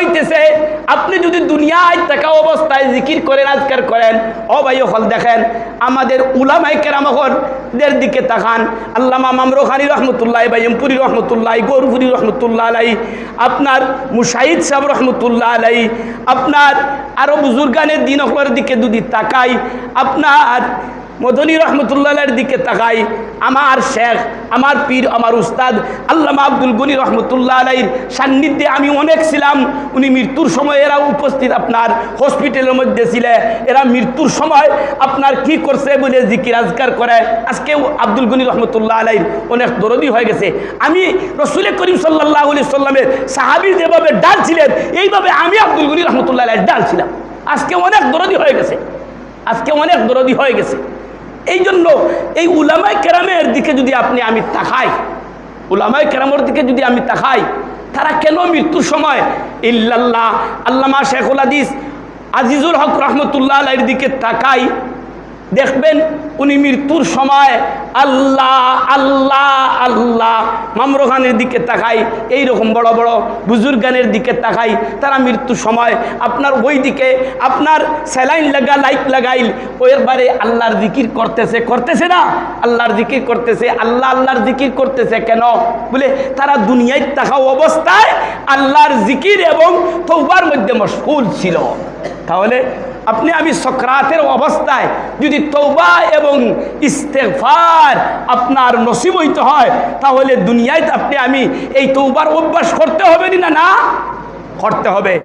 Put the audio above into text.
হইতেছে, আপনি যদি দুনিয়ায় থাকা অবস্থায় জিকির করেন, আজকার করেন ভাই হল দেখেন, আমাদের উলামাই কেরামহরদের দিকে তাকান। আল্লামা মামরোখানি রহমতুল্লাহ বাইমপুরি রহমতুল্লাহ গৌরপুরি রহমতুল্লাহ আলাই আপনার মুশাহিদ সাহেব রহমতুল্লাহ আলাই আপনার আরও বুজুর্গানের দিন দিকে যদি তাকাই, আপনার মদনী রহমতুল্লাহের দিকে তাকাই। আমার শেখ, আমার পীর, আমার উস্তাদ আল্লামা আব্দুল গনি রহমতুল্লাহ আলাইর সান্নিধ্যে আমি অনেক ছিলাম। উনি মৃত্যুর সময় এরা উপস্থিত আপনার হসপিটালের মধ্যে ছিলে। এরা মৃত্যুর সময় আপনার কি করছে বলে জিকির আজকার করে। আজকে আব্দুল গনি রহমতুল্লাহ আলাইর অনেক দরদি হয়ে গেছে। আমি রসুল করিম সাল্লাহ আলি সাল্লামের সাহাবি যেভাবে ডাল ছিলেন এইভাবে আমি আব্দুল গনি রহমতুল্লাহ আলাইর ডাল ছিলাম আজকে অনেক দরদি হয়ে গেছে। আজকে অনেক দরদি হয়ে গেছে। এই জন্য এই উলামায় কেরামের দিকে যদি আপনি আমি তাকাই, উলামায় কেরামের দিকে যদি আমি তাকাই, তারা কেন মৃত্যুর সময় ইল্লাল্লাহ, আল্লামা শেখুল আদিস আজিজুল হক রহমতুল্লাহ আলাইয়ের দিকে তাকাই, দেখবেন উনি মৃত্যুর সময় আল্লাহ আল্লাহ আল্লাহ মামরোখানের দিকে তাকাই এই রকম বড় বড় বুজুর্গানের দিকে তাকাই, তারা মৃত্যুর সময় আপনার ওই দিকে, আপনার স্যালাইন লাগা, লাইট লাগাইল ওয়ের বারে আল্লাহর জিকির করতেছে করতেছে না? আল্লাহর জিকির করতেছে, আল্লাহ আল্লাহর জিকির করতেছে কেন? বলে তারা দুনিয়ায় থাকা অবস্থায় আল্লাহর জিকির এবং তৌবার মধ্যে মশগুল ছিল। তাহলে আপনি আমি সক্রাতের অবস্থায় যদি তৌবা এবং ইস্তেফার আপনার নসিব হইতে হয়, তাহলে দুনিয়ায় আপনি আমি এই তৌবার অভ্যাস করতে হবে না না? করতে হবে।